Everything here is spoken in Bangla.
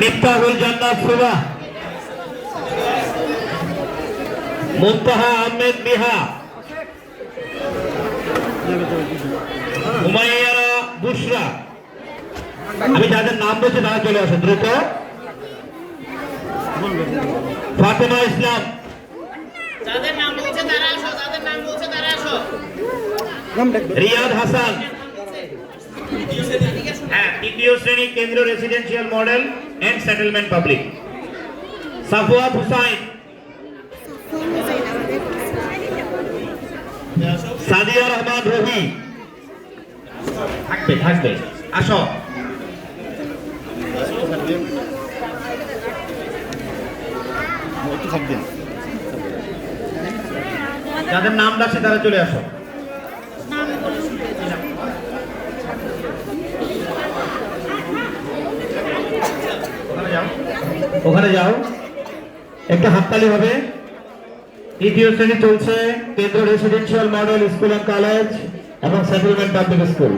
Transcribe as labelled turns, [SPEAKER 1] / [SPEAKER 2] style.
[SPEAKER 1] মিফতাহুল জান্নাত সুবা মুনতাহা আহমেদ বিহা। উমাইয়ারা বুশরা। আমি যাদের নাম বলছি তারা চলে আসুন দ্রুত। ফাতেমা ইসলাম।
[SPEAKER 2] যাদের নাম বলছে তারা আসো যাদের নাম বলছে তারা আসো।
[SPEAKER 1] রিয়াদ হাসান। হ্যাঁ তৃতীয় শ্রেণি কেন্দ্র residential model and settlement public Safwat Hussain Sadia Rahman Robi থাকবে থাকবে আসো যাদের নাম ডাকছে তারা চলে আসো। ওখানে যাও। একটা হাততালি হবে। তৃতীয় শ্রেণি চলছে কেন্দ্র residential model school and college এবং সেটেলমেন্ট পাবলিক স্কুল